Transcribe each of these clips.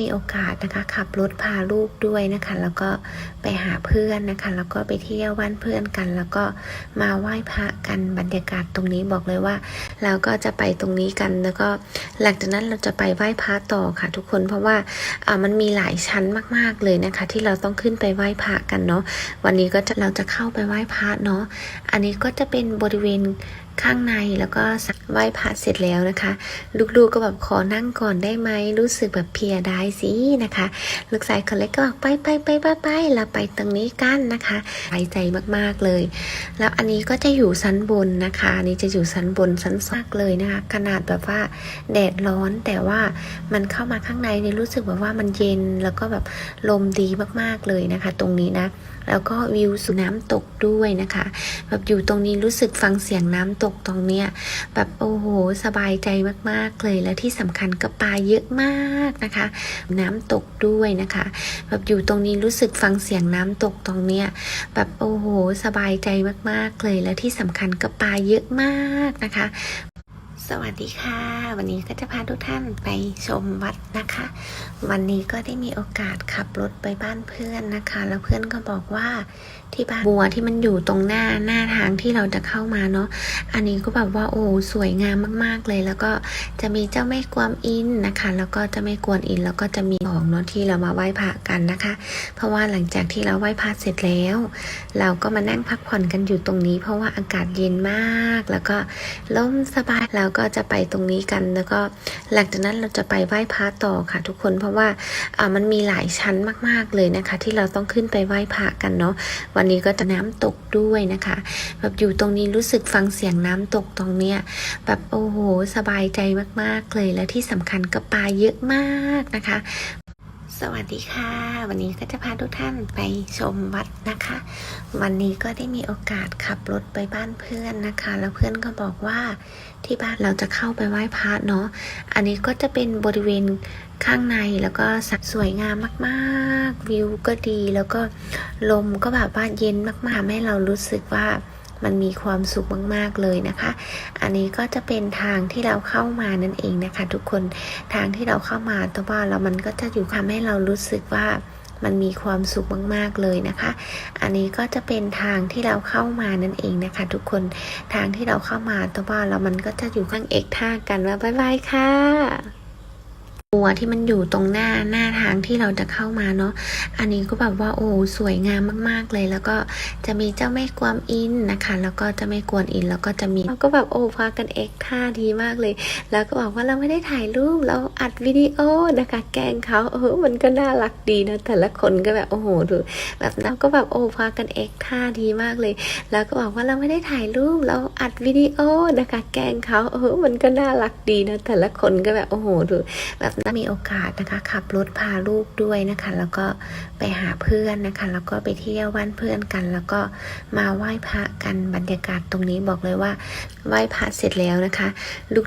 มีโอกาสนะคะขับรถพาลูกด้วยนะคะ แล้วก็ไปหาเพื่อนนะคะ แล้วก็ไปเที่ยวบ้านเพื่อนกัน แล้วก็มาไหว้พระกันบรรยากาศตรงนี้บอกเลยว่า เราก็จะไปตรงนี้กันแล้วก็หลังจากนั้นเราจะไปไหว้พระต่อค่ะ ทุกคนเพราะว่าอ่ามันมีหลายชั้นมาก ๆเลยนะคะ ที่เราต้องขึ้นไปไหว้พระกันเนาะวันนี้ก็จะเราจะเข้าไปไหว้พระเนาะอันนี้ก็จะเป็นบริเวณ ข้างในแล้วก็ไหว้พระเสร็จแล้วนะคะ ลูกๆก็แบบขอนั่งก่อนได้ไหมรู้สึกแบบเพียได้สินะคะ ลูกชายคนเล็กก็บอกไปไปไปไปไปเราไปตรงนี้กันนะคะไว้ใจมากๆเลย แล้วอันนี้ก็จะอยู่ชั้นบนนะคะอันนี้จะอยู่ชั้นบนชั้นซากเลยนะคะขนาดแบบว่าแดดร้อนแต่ว่ามันเข้ามาข้างในเนี่ยรู้สึกแบบว่ามันเย็นแล้วก็แบบลมดีมากๆเลยนะคะ ตรงนี้นะ แล้วก็วิวสู่น้ำตกด้วยนะคะ แบบอยู่ตรงนี้รู้สึกฟังเสียงน้ำตกตรงเนี้ยแบบโอ้โห สบายใจมากๆเลย และที่สำคัญก็ปลาเยอะมากนะคะ น้ำตกด้วยนะคะ แบบอยู่ตรงนี้รู้สึกฟังเสียงน้ำตกตรงเนี้ยแบบโอ้โห สบายใจมากๆเลย และที่สำคัญก็ปลาเยอะมากนะคะ สวัสดีค่ะ วันนี้ก็จะพาทุกท่านไปชมวัดนะคะ วันนี้ก็ได้มีโอกาสขับรถไปบ้านเพื่อนนะคะ แล้วเพื่อนก็บอกว่าที่บ้านบัวที่มันอยู่ตรงหน้าหน้าทางที่เราจะเข้ามาเนาะอันนี้ก็แบบว่าโอ้สวยงามมาก ๆเลย แล้วก็จะมีเจ้าแม่กวมอินนะคะ แล้วก็เจ้าแม่กวนอินแล้วก็จะมีของเนาะที่เรามาไหว้พระกันนะคะ เพราะว่าหลังจากที่เราไหว้พระเสร็จแล้ว เราก็มานั่งพักผ่อนกันอยู่ตรงนี้ เพราะว่าอากาศเย็นมาก แล้วก็ลมสบายเราก็จะไปตรงนี้กัน แล้วก็หลังจากนั้นเราจะไปไหว้พระต่อค่ะทุกคนเพราะว่าอ่ามันมีหลายชั้นมากๆเลยนะคะ ที่เราต้องขึ้นไปไหว้พระกันเนาะวันนี้ก็จะน้ำตกด้วยนะคะ แบบอยู่ตรงนี้รู้สึกฟังเสียงน้ำตกตรงเนี้ยแบบโอ้โห สบายใจมากๆเลยและที่สำคัญก็ปลาเยอะมากนะคะ สวัสดีค่ะ วันนี้ก็จะพาทุกท่านไปชมวัดนะคะ วันนี้ก็ได้มีโอกาสขับรถไปบ้านเพื่อนนะคะ แล้วเพื่อนก็บอกว่าที่บ้านเราจะเข้าไปไหว้พระเนาะอันนี้ก็จะเป็นบริเวณข้างในแล้วก็สวยงามมากๆ วิวก็ดีแล้วก็ลมก็แบบว่าเย็นมากๆทำให้เรารู้สึกว่า มันมีความสุขมาก ๆ เลยนะคะ อันนี้ก็จะเป็นทางที่เราเข้ามานั่นเองนะคะ ทุกคนทางที่เราเข้ามาแต่ว่าเรามันก็จะอยู่ทำให้เรารู้สึกว่ามันมีความสุขมาก ๆ เลยนะคะ อันนี้ก็จะเป็นทางที่เราเข้ามานั่นเองนะคะ ทุกคนทางที่เราเข้ามาแต่ว่าเรามันก็จะอยู่ข้างเอกท่ากันว่าบ๊ายบายค่ะ วที่มันอยู่ตรงหน้าหน้าทางที่เราจะเข้ามาเนาะ อันนี้ก็แบบว่าโอ้สวยงามมาก ๆเลย แล้วก็จะมีเจ้าแม่กวมอินนะคะ แล้วก็จ้าแม่กวนอินแล้วก็จะมีเราก็แบบโอ้พากันเอกท่าดีมากเลย แล้วก็บอกว่าเราไม่ได้ถ่ายรูปเราอัดวิดีโอนะคะ แกล้งเขาเออมันก็น่ารักดีนะแต่ละคนก็แบบโอ้โหดูแบบเราก็แบบโอ้พากันเอกท่าดีมากเลย แล้วก็บอกว่าเราไม่ได้ถ่ายรูปเราอัดวิดีโอนะคะ แกล้งเขาเออมันก็น่ารักดีนะแต่ละคนก็แบบโอ้โหดูแบบมีโอกาสนะคะขับรถพาลูกด้วยนะคะ แล้วก็ไปหาเพื่อนนะคะ แล้วก็ไปเที่ยวบ้านเพื่อนกัน แล้วก็มาไหว้พระกันบรรยากาศตรงนี้บอกเลยว่า ไหว้พระเสร็จแล้วนะคะ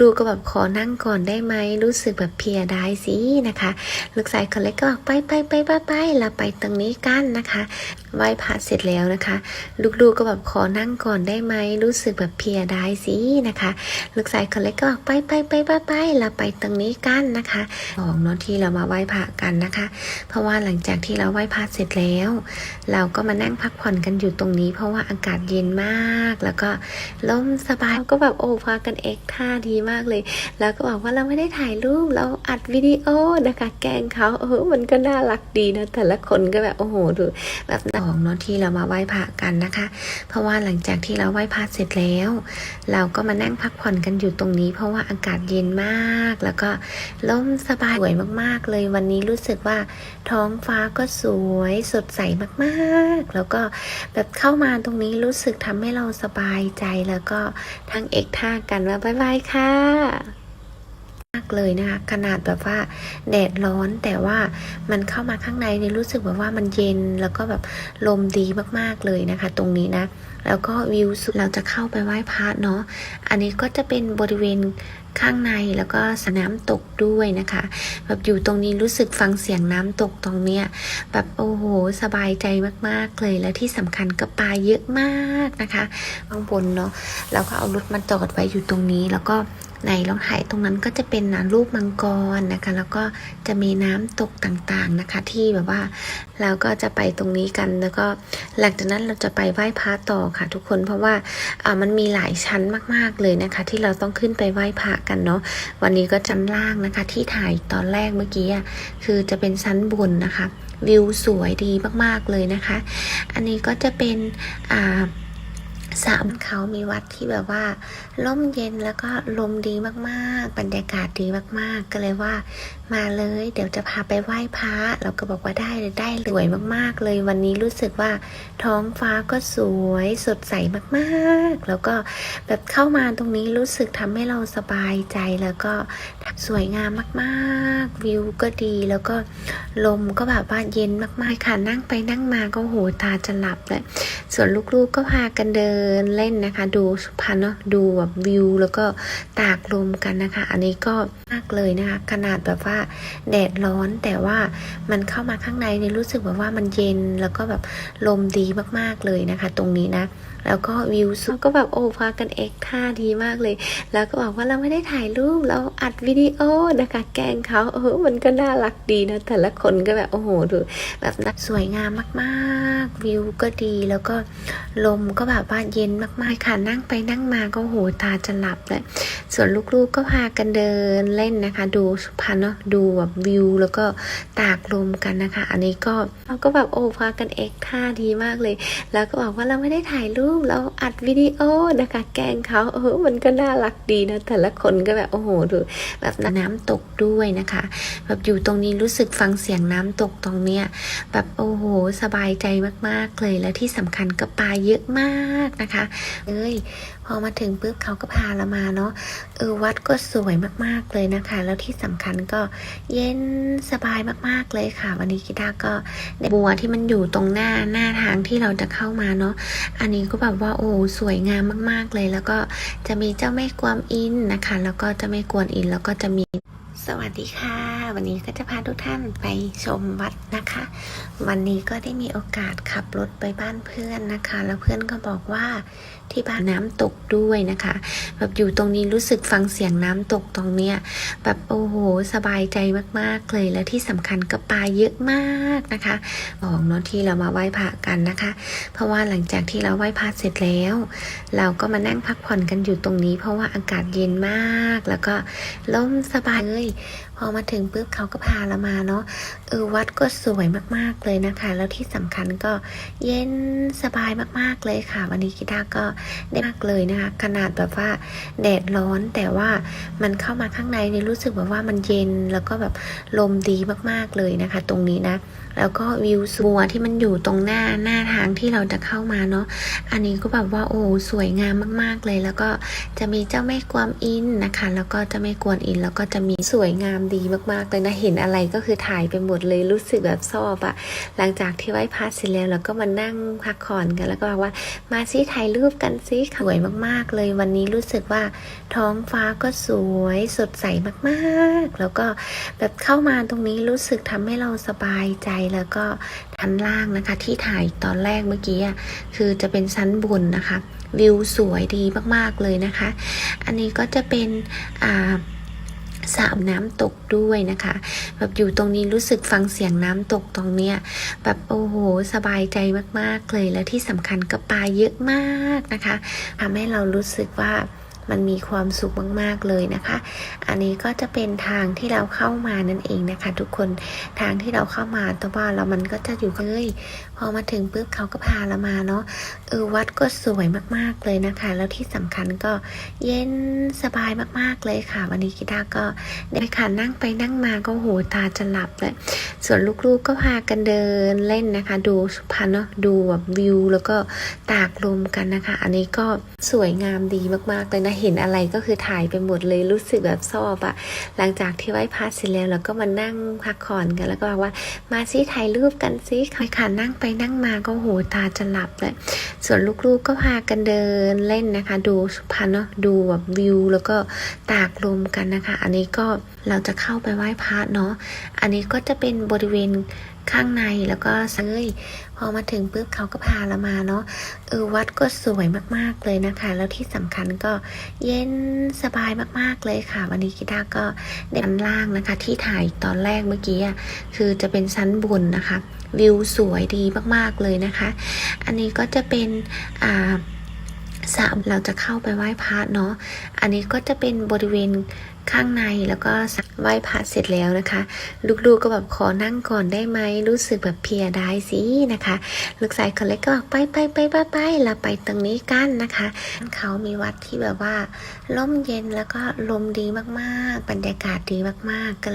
ลูกๆก็แบบขอนั่งก่อนได้ไหมรู้สึกแบบเพียได้สินะคะ ลูกชายคนเล็กก็บอกไปไปไปไปไปเราไปตรงนี้กันนะคะ ไหว้พระเสร็จแล้วนะคะ ลูกๆก็แบบขอนั่งก่อนได้ไหมรู้สึกแบบเพียได้สินะคะ ลูกชายคนเล็กก็บอกไปไปไปไปไปเราไปตรงนี้กันนะคะของเนาะที่เรามาไหว้พระกันนะคะ เพราะว่าหลังจากที่เราไหว้พระเสร็จแล้ว เราก็มานั่งพักผ่อนกันอยู่ตรงนี้ เพราะว่าอากาศเย็นมากแล้วก็ลมสบายก็แบบโอ้พากันเอกท่าดีมากเลย แล้วก็บอกว่าเราไม่ได้ถ่ายรูปเราอัดวิดีโอนะคะ แกงเขาเออมันก็น่ารักดีนะแต่ละคนก็แบบโอ้โหดูแบบองเนาะที่เรามาไหว้พระกันนะคะ เพราะว่าหลังจากที่เราไหว้พระเสร็จแล้ว เราก็มานั่งพักผ่อนกันอยู่ตรงนี้ เพราะว่าอากาศเย็นมาก แล้วก็ลมสบายสวยมากๆ เลยวันนี้รู้สึกว่าท้องฟ้าก็สวยสดใสมากๆ แล้วก็แบบเข้ามาตรงนี้รู้สึกทำให้เราสบายใจแล้วก็ทั้งเอกท่ากันว่าบ๊ายบายค่ะ เลยนะคะขนาดแบบว่าแดดร้อนแต่ว่ามันเข้ามาข้างในเนี่ยรู้สึกแบบว่ามันเย็นแล้วก็แบบลมดีมากๆเลยนะคะ ตรงนี้นะ แล้วก็วิวสุดเราจะเข้าไปไหว้พระเนาะอันนี้ก็จะเป็นบริเวณข้างในแล้วก็สนามตกด้วยนะคะ แบบอยู่ตรงนี้รู้สึกฟังเสียงน้ำตกตรงเนี้ยแบบโอ้โห สบายใจมากๆเลยและที่สำคัญก็ปลาเยอะมากนะคะข้างบนเนาะเราก็เอารถมาจอดไว้อยู่ตรงนี้แล้วก็ ในลองถ่ายตรงนั้นก็จะเป็นนะรูปมังกรนะคะ แล้วก็จะมีน้ำตกต่างๆนะคะ ที่แบบว่าเราก็จะไปตรงนี้กันแล้วก็หลังจากนั้นเราจะไปไหว้พระต่อค่ะ ทุกคนเพราะว่าอ่ามันมีหลายชั้นมากๆเลยนะคะ ที่เราต้องขึ้นไปไหว้พระกันเนาะวันนี้ก็จำล่างนะคะ ที่ถ่ายตอนแรกเมื่อกี้อะคือจะเป็นชั้นบนนะคะ วิวสวยดีมากๆเลยนะคะ อันนี้ก็จะเป็นอ่า สามเขามีวัดที่แบบว่าร่มเย็นแล้วก็ลมดีมากๆ บรรยากาศดีมากๆ ก็เลยว่ามาเลย เดี๋ยวจะพาไปไหว้พระเราก็บอกว่าได้เลยได้สวยมากๆ เลยวันนี้รู้สึกว่าท้องฟ้าก็สวยสดใสมากๆ แล้วก็แบบเข้ามาตรงนี้รู้สึกทำให้เราสบายใจแล้วก็สวยงามมากๆ วิวก็ดีแล้วก็ลมก็แบบว่าเย็นมากๆค่ะนั่งไปนั่งมาก็โหตาจะหลับเลยส่วนลูกๆก็พากันเดินเล่นนะคะ ดูสุพรรณเนาะดูแบบวิวแล้วก็ตากลมกันนะคะ อันนี้ก็มากเลยนะคะขนาดแบบว่าแดดร้อนแต่ว่ามันเข้ามาข้างในเนี่ยรู้สึกแบบว่ามันเย็นแล้วก็แบบลมดีมากๆเลยนะคะ ตรงนี้นะแล้วก็วิวสุดก็แบบโอ้พากันเอ็กท่าดีมากเลย แล้วก็บอกว่าเราไม่ได้ถ่ายรูปเราอัดวิดีโอนะคะแกงเขาเออมันก็น่ารักดีนะ แต่ละคนก็แบบโอ้โหดูแบบสวยงามมากๆ วิวก็ดีแล้วก็ลมก็แบบว่าเย็นมากๆค่ะนั่งไปนั่งมาก็โหตาจะหลับเลยส่วนลูกๆก็พากันเดินเล่นนะคะ ดูสุพรรณเนาะดูแบบวิวแล้วก็ตากลมกันนะคะ อันนี้ก็เราก็แบบโอ้พากันเอ็กท่าดีมากเลย แล้วก็บอกว่าเราไม่ได้ถ่ายรูปเราอัดวิดีโอนะคะ แกล้งเขาเออมันก็น่ารักดีนะ แต่ละคนก็แบบโอ้โหดูแบบน้ำตกด้วยนะคะ แบบอยู่ตรงนี้รู้สึกฟังเสียงน้ำตกตรงเนี้ยแบบโอ้โหสบายใจมากๆเลยและที่สำคัญก็ปลาเยอะมากนะคะเอ้ยพอมาถึงปุ๊บเขาก็พาเรามาเนาะเออวัดก็สวยมากๆเลยนะคะ แล้วที่สำคัญก็เย็นสบายมากๆเลยค่ะ วันนี้กีตาร์ก็ได้บัวที่มันอยู่ตรงหน้าหน้าทางที่เราจะเข้ามาเนาะอันนี้ก็แบบว่าโอ้สวยงามมาก ๆเลย แล้วก็จะมีเจ้าแม่กวมอินนะคะ แล้วก็เจ้าแม่กวนอินแล้วก็จะมี สวัสดีค่ะ วันนี้ก็จะพาทุกท่านไปชมวัดนะคะ วันนี้ก็ได้มีโอกาสขับรถไปบ้านเพื่อนนะคะ แล้วเพื่อนก็บอกว่าที่บ้านน้ำตกด้วยนะคะ แบบอยู่ตรงนี้รู้สึกฟังเสียงน้ำตกตรงเนี้ยแบบโอ้โหสบายใจมากๆเลยและที่สำคัญก็ปลาเยอะมากนะคะบอกเนาะที่เรามาไหว้พระกันนะคะ เพราะว่าหลังจากที่เราไหว้พระเสร็จแล้ว เราก็มานั่งพักผ่อนกันอยู่ตรงนี้ เพราะว่าอากาศเย็นมาก แล้วก็ลมสบายเลย 음. พอมาถึงปุ๊บเขาก็พาเรามาเนาะเออวัดก็สวยมากๆเลยนะคะ แล้วที่สำคัญก็เย็นสบายมากๆเลยค่ะ วันนี้กีตาก็ได้มากเลยนะคะขนาดแบบว่าแดดร้อนแต่ว่ามันเข้ามาข้างในเนี่ยรู้สึกแบบว่ามันเย็นแล้วก็แบบลมดีมากๆเลยนะคะ ตรงนี้นะแล้วก็วิวสวที่มันอยู่ตรงหน้าหน้าทางที่เราจะเข้ามาเนาะ อันนี้ก็แบบว่าโอ้สวยงามมาก ๆเลย แล้วก็จะมีเจ้าแม่กวามอินนะคะ แล้วก็เจ้าแม่กวนอิน แล้วก็จะมีสวยงามดีมากๆเลยนะเห็นอะไรก็คือถ่ายไปหมดเลยรู้สึกแบบชอบอะหลังจากที่ไหว้พระเสร็จแล้วเราก็มานั่งพักผ่อนกันแล้วก็บอกว่ามาซิถ่ายรูปกันซิสวยมากๆ เลยวันนี้รู้สึกว่าท้องฟ้าก็สวยสดใสมากๆ แล้วก็แบบเข้ามาตรงนี้รู้สึกทำให้เราสบายใจแล้วก็ชั้นล่างนะคะ ที่ถ่ายตอนแรกเมื่อกี้อะคือจะเป็นชั้นบนนะคะ วิวสวยดีมากๆเลยนะคะ อันนี้ก็จะเป็นอ่า สระน้ำตกด้วยนะคะ แบบอยู่ตรงนี้รู้สึกฟังเสียงน้ำตกตรงเนี้ยแบบโอ้โหสบายใจมากๆเลยและที่สำคัญก็ปลาเยอะมากนะคะทำให้เรารู้สึกว่า มันมีความสุขมากๆเลยนะคะ อันนี้ก็จะเป็นทางที่เราเข้ามานั่นเองนะคะ ทุกคนทางที่เราเข้ามาแต่ว่าเรามันก็จะอยู่เลยพอมาถึงปุ๊บเขาก็พาเรามาเนาะเออวัดก็สวยมากๆเลยนะคะ แล้วที่สำคัญก็เย็นสบายมากๆเลยค่ะ วันนี้กีตาก็ได้ค่ะนั่งไปนั่งมาก็โหตาจะหลับเลยส่วนลูกๆก็พากันเดินเล่นนะคะ ดูสุพรรณเนาะดูแบบวิว แล้วก็ตากลมกันนะคะ อันนี้ก็สวยงามดีมากๆเลยนะเห็นอะไรก็คือถ่ายไปหมดเลยรู้สึกแบบชอบอะหลังจากที่ไหว้พระเสร็จแล้วเราก็มานั่งพักผ่อนกันแล้วก็บอกว่ามาซิถ่ายรูปกันซิค่ะนั่งไปนั่งมาก็โหตาจะหลับเลยส่วนลูกๆก็พากันเดินเล่นนะคะ ดูสุพรรณเนาะดูแบบวิว แล้วก็ตากลมกันนะคะ อันนี้ก็เราจะเข้าไปไหว้พระเนาะอันนี้ก็จะเป็นบริเวณ ข้างในแล้วก็เซยพอมาถึงปุ๊บเขาก็พาเรามาเนาะเออวัดก็สวยมากๆเลยนะคะ แล้วที่สำคัญก็เย็นสบายมากๆเลยค่ะ วันนี้กีตาก็ได้ชั้นล่างนะคะ ที่ถ่ายตอนแรกเมื่อกี้คือจะเป็นชั้นบนนะคะ วิวสวยดีมากๆเลยนะคะ อันนี้ก็จะเป็นอ่า สามเราจะเข้าไปไหว้พระเนาะ อันนี้ก็จะเป็นบริเวณข้างในแล้วก็ไหว้พระเสร็จแล้วนะคะ ลูกๆก็แบบขอนั่งก่อนได้ไหมรู้สึกแบบเพียได้สินะคะ ลูกชายคนเล็กก็บอกไปไปไปไปไปเราไปตรงนี้กันนะคะเขามีวัดที่แบบว่าร่มเย็นแล้วก็ลมดีมากๆ บรรยากาศดีมากๆก็เลย